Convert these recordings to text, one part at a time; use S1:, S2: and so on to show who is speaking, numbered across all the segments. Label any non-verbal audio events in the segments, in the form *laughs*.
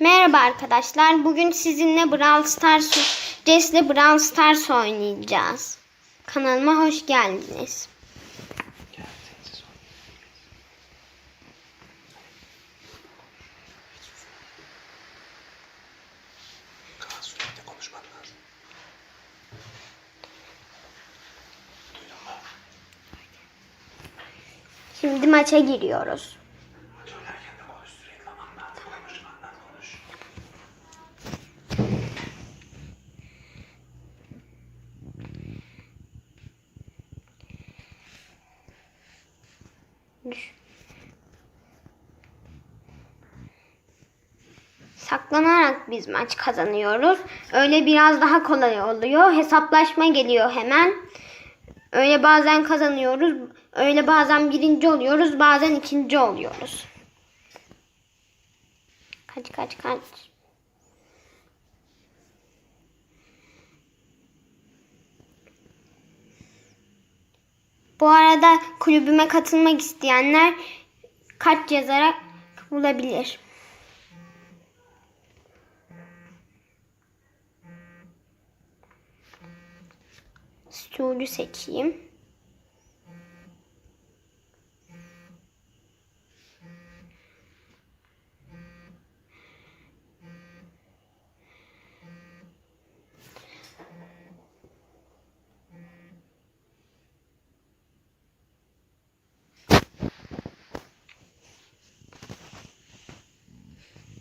S1: Merhaba arkadaşlar. Bugün sizinle Brawl Stars, Jess'le Brawl Stars oynayacağız. Kanalıma hoş geldiniz. Şimdi maça giriyoruz. Saklanarak biz maç kazanıyoruz. Öyle biraz daha kolay oluyor. Hesaplaşma geliyor hemen. Öyle bazen kazanıyoruz. Öyle bazen birinci oluyoruz. Bazen ikinci oluyoruz. Kaç kaç kaç. Bu arada kulübüme katılmak isteyenler kaç yazarak bulabilir. Seçeyim.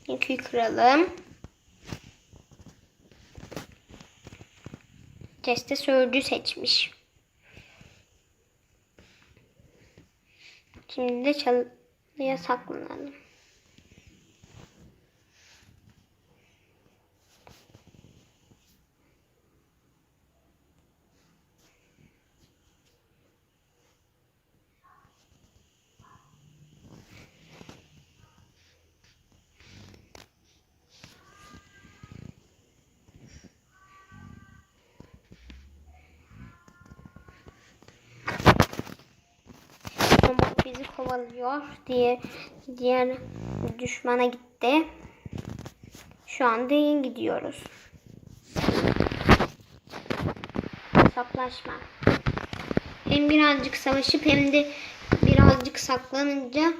S1: Yükü kıralım. Teste sözcü seçmiş. Şimdi de çalıya saklanalım. Robot bizi kovalıyor diye diğer düşmana gitti. Şu anda iyi gidiyoruz. Hesaplaşma. Hem birazcık savaşıp hem de birazcık saklanınca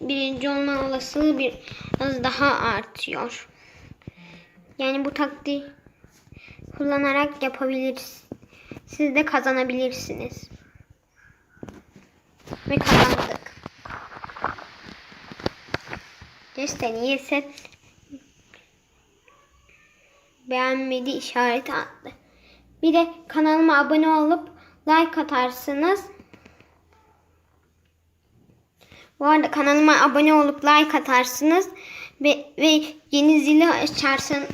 S1: birinci olma olasılığı biraz daha artıyor. Yani bu taktiği kullanarak yapabiliriz. Siz de kazanabilirsiniz. Ve kazandık. Deste niyeyse beğenmedi işareti attı. Bir de kanalıma abone olup like atarsınız. Bu arada kanalıma abone olup like atarsınız ve, ve yeni zili açarsanız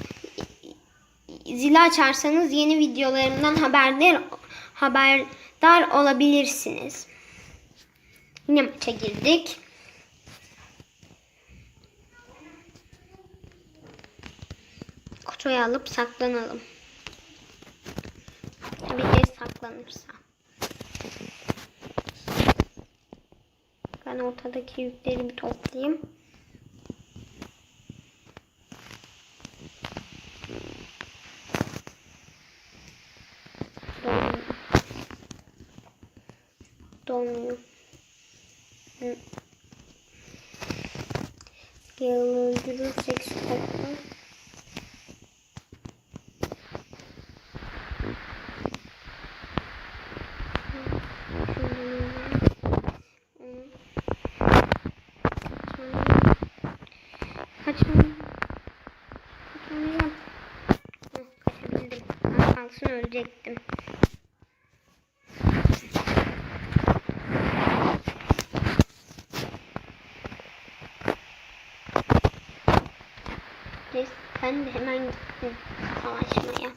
S1: zili açarsanız yeni videolarımdan haberdar haberdar olabilirsiniz. Yine maça girdik. Kutuyu alıp saklanalım. Bir de saklanırsa. Ben ortadaki yükleri bir toplayayım. Dolmuyor. Dolmuyor. Yarın six süper. Ben de hemen gittim savaşmaya.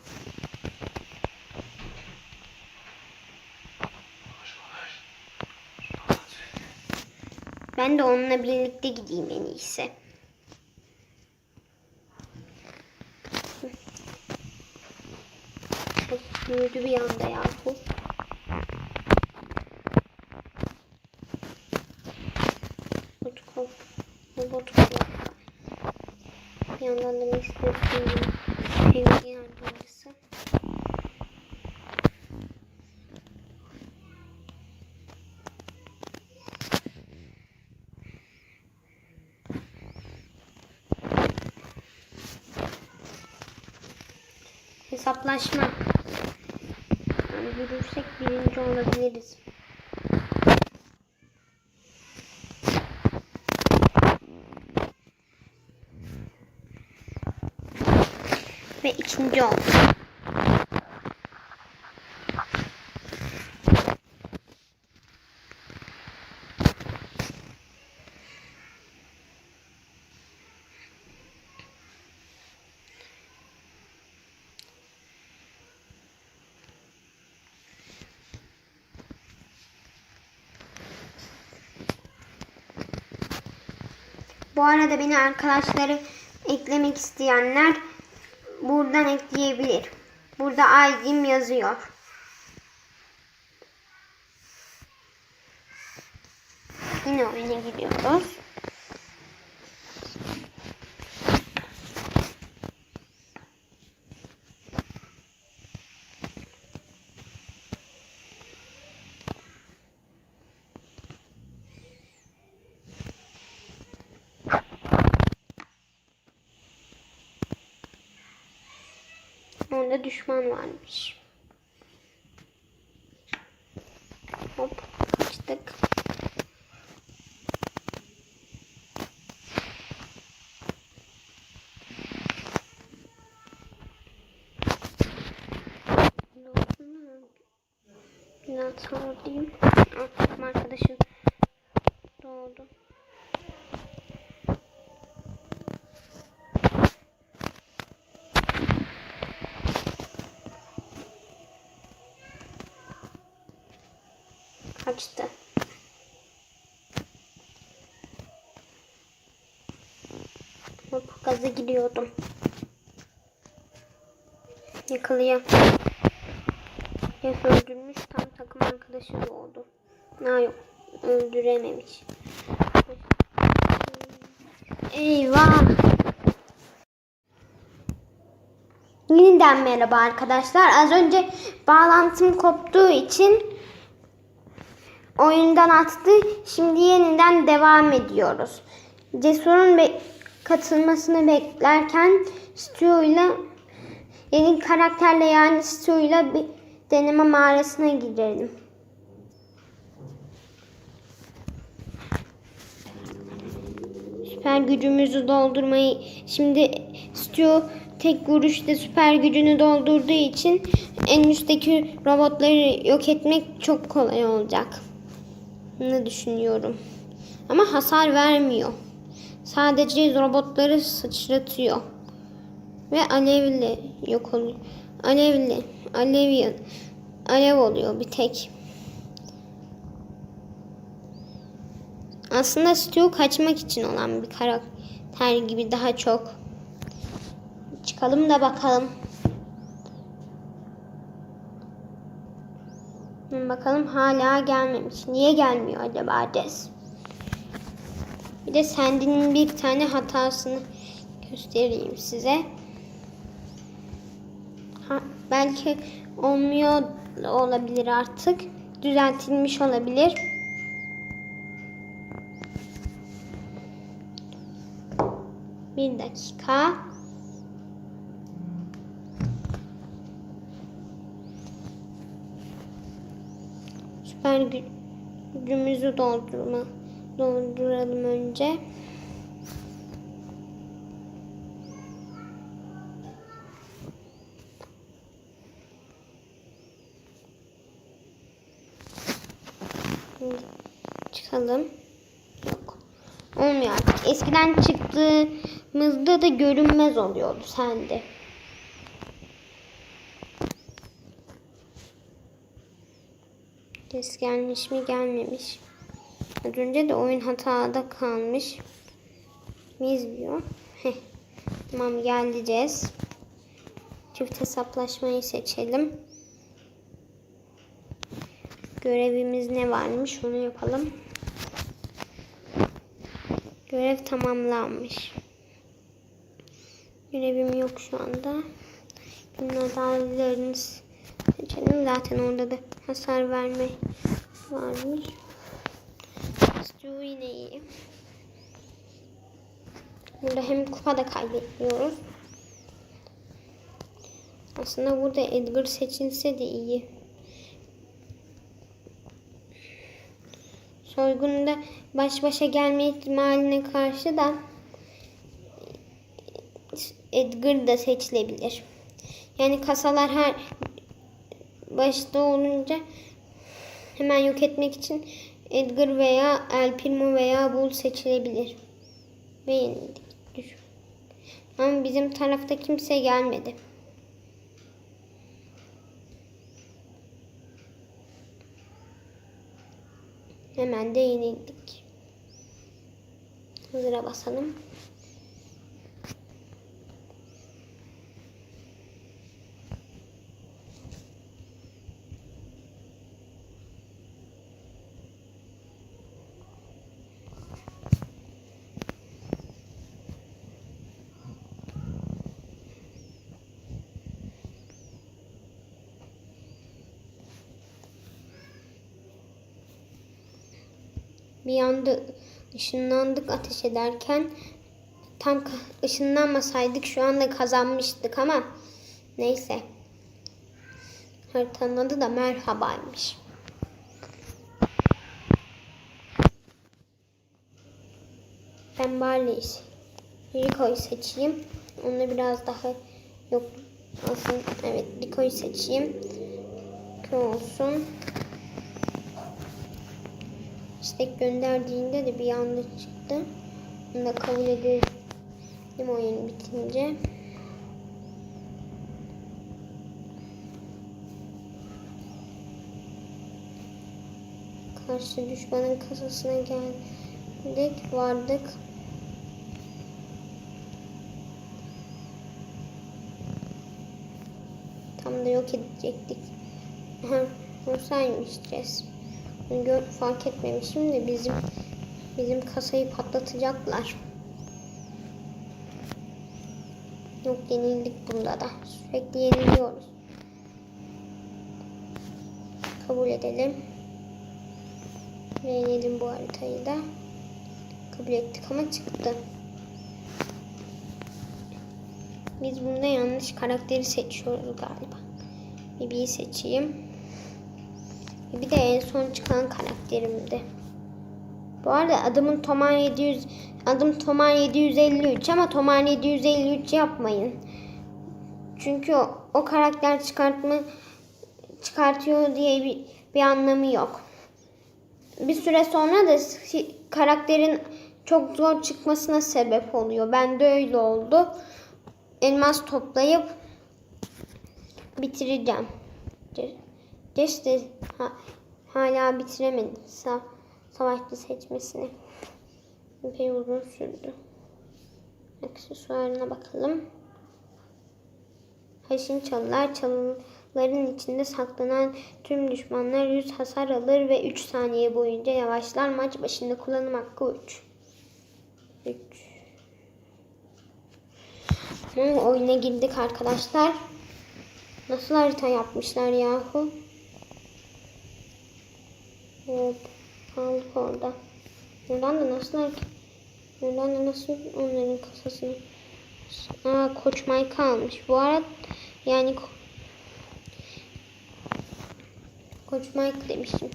S1: Ben de onunla birlikte gideyim en iyisi. Büyüdü bir anda yahu. Bot kop. Bot kop. Yandan da. Bean'in sevgi yardımcısı. Hesaplaşma. Yani yürürsek birinci olabiliriz. Ve ikinci oldum. Bu arada beni arkadaşları eklemek isteyenler buradan ekleyebilir. Burada ID'm yazıyor. Yine oyuna gidiyoruz. Orada düşman varmış. Hop kaçtık. Biraz sonra diyeyim. Artık arkadaşım doğdu. Kaçtı. Hop gaza gidiyordum. Yakalıyor. Hep öldürmüş tam takım arkadaşı doğdu. Ha yok öldürememiş. Eyvah. Yeniden merhaba arkadaşlar. Az önce bağlantım koptuğu için oyundan attı. Şimdi yeniden devam ediyoruz. Cesur'un be- katılmasını beklerken Stu ile yeni karakterle yani Stu ile bir deneme mağarasına girelim. Süper gücümüzü doldurmayı şimdi Stu tek vuruşta süper gücünü doldurduğu için en üstteki robotları yok etmek çok kolay olacak. Ne düşünüyorum. Ama hasar vermiyor. Sadece robotları sıçratıyor. Ve alevli yok oluyor. Alevli, alev, alev oluyor bir tek. Aslında Stu kaçmak için olan bir karakter gibi daha çok. Çıkalım da bakalım. Bakalım hala gelmemiş. Niye gelmiyor acaba Des? Bir de Sandy'nin bir tane hatasını göstereyim size. Ha, belki olmuyor olabilir artık. Düzeltilmiş olabilir. Bir dakika. Gü- gücümüzü doldurma dolduralım önce. Çıkalım. Yok. Olmuyor artık. Eskiden çıktığımızda da görünmez oluyordu sende. Ses gelmiş mi gelmemiş. Az önce de oyun hatada kalmış. Miyiz diyor. Heh. Tamam geleceğiz. Çift hesaplaşmayı seçelim. Görevimiz ne varmış onu yapalım. Görev tamamlanmış. Görevim yok şu anda. Adalarını seçelim. Zaten orada da hasar verme varmış. Stu yine. Burada hem kupa da kaybetmiyoruz. Aslında burada Edgar seçilse de iyi. Soygunda baş başa gelme ihtimaline karşı da Edgar da seçilebilir. Yani kasalar her başta olunca hemen yok etmek için Edgar veya El Primo veya Bull seçilebilir. Ve yenildik. Ama bizim tarafta kimse gelmedi. Hemen de yenildik. Hazıra basalım. Bir anda ışınlandık ateş ederken tam ışınlanmasaydık şu anda kazanmıştık ama neyse. Haritanın adı da merhabaymış. Ben Barley'i Rico'yu seçeyim. Onu biraz daha yok aslında evet Rico'yu seçeyim. Rico olsun. İstek gönderdiğinde de bir anda çıktı. Bunu da kabul edelim oyun bitince. Karşı düşmanın kasasına geldik, vardık. Tam da yok edecektik. *laughs* Aha, Gör, fark etmemişim de bizim bizim kasayı patlatacaklar. Yok yenildik bunda da. Sürekli yeniliyoruz. Kabul edelim. Beğenelim bu haritayı da. Kabul ettik ama çıktı. Biz bunda yanlış karakteri seçiyoruz galiba. Bibi'yi seçeyim. Bir de en son çıkan karakterimdi. Bu arada adımın Toman 700 adım Toman 753 ama Toman 753 yapmayın. Çünkü o, o karakter çıkartma çıkartıyor diye bir, bir anlamı yok. Bir süre sonra da karakterin çok zor çıkmasına sebep oluyor. Ben de öyle oldu. Elmas toplayıp bitireceğim. Geç de ha, hala bitiremedim sa savaşçı seçmesini. Epey uzun sürdü. Aksesuarına bakalım. Haşin çalılar. Çalıların içinde saklanan tüm düşmanlar 100 hasar alır ve 3 saniye boyunca yavaşlar. Maç başında kullanım hakkı 3. 3. Oyuna girdik arkadaşlar. Nasıl harita yapmışlar yahu? Hop. Aldık orada. Buradan da nasıl hareket? Buradan da nasıl onların kasasını? Aa Koç Mike almış. Bu arada yani Ko- Koç Mike demişim.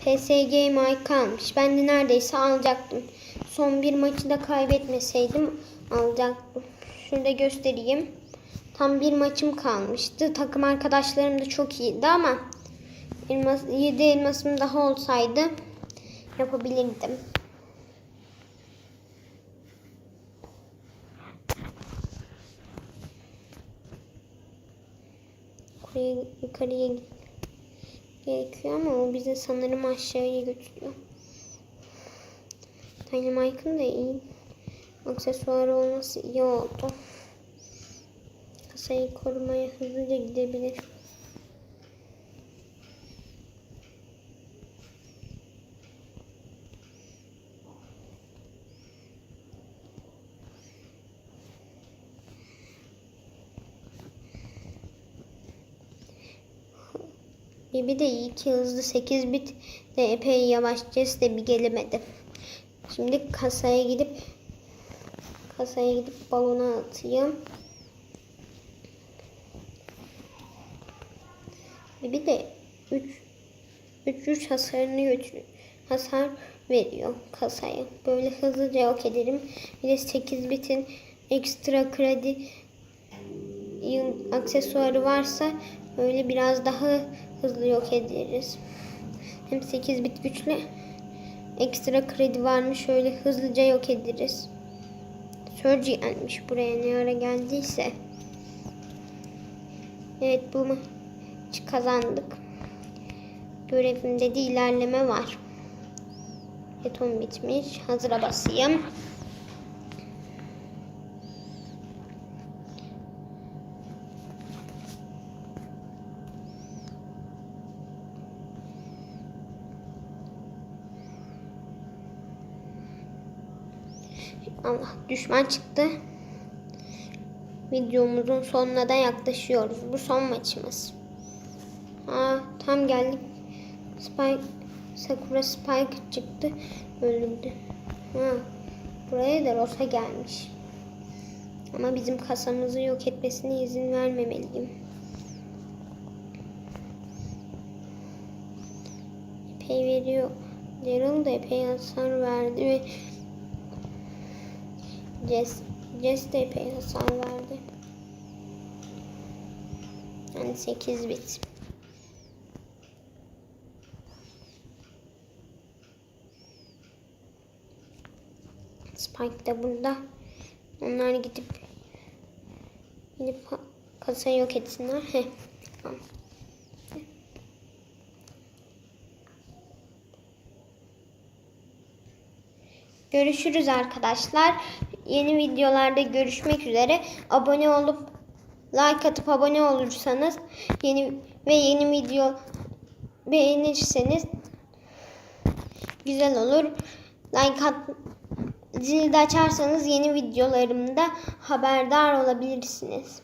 S1: PSG Mike almış. Ben de neredeyse alacaktım. Son bir maçı da kaybetmeseydim alacaktım. Şurada göstereyim. Tam bir maçım kalmıştı. Takım arkadaşlarım da çok iyiydi ama elmas, 7 elmasım daha olsaydı yapabilirdim. Buraya yukarıya gerekiyor ama o bizi sanırım aşağıya götürüyor. Dynamite'ın da iyi. Aksesuarı olması iyi oldu. Kasayı korumaya hızlıca gidebilir. Bibi de iyi hızlı 8 bit de epey yavaş Jess de bir gelemedi. Şimdi kasaya gidip kasaya gidip balona atayım. Bibi de 3 300 hasarını götürüyor. Hasar veriyor kasaya. Böyle hızlıca yok ederim. Bir de 8 bitin ekstra kredi aksesuarı varsa öyle biraz daha hızlı yok ederiz. Hem 8 bit güçlü ekstra kredi varmış öyle hızlıca yok ederiz. Surge gelmiş buraya ne ara geldiyse. Evet bu maçı kazandık. Görevimde de ilerleme var. Beton bitmiş. Hazıra basayım. Düşman çıktı. Videomuzun sonuna da yaklaşıyoruz. Bu son maçımız. Aa, tam geldik. Spike, Sakura Spike çıktı. Öldürdü. Ha, buraya da Rosa gelmiş. Ama bizim kasamızı yok etmesine izin vermemeliyim. Epey veriyor. Daryl da epey hasar verdi ve Jess, Jess de epey hasar verdi. Yani 8 bit. Spike de burada. Onlar gidip gidip ka- kasayı yok etsinler. Heh. Tamam. Görüşürüz arkadaşlar. Yeni videolarda görüşmek üzere. Abone olup like atıp abone olursanız yeni ve yeni video beğenirseniz güzel olur. Like at zili de açarsanız yeni videolarımda haberdar olabilirsiniz.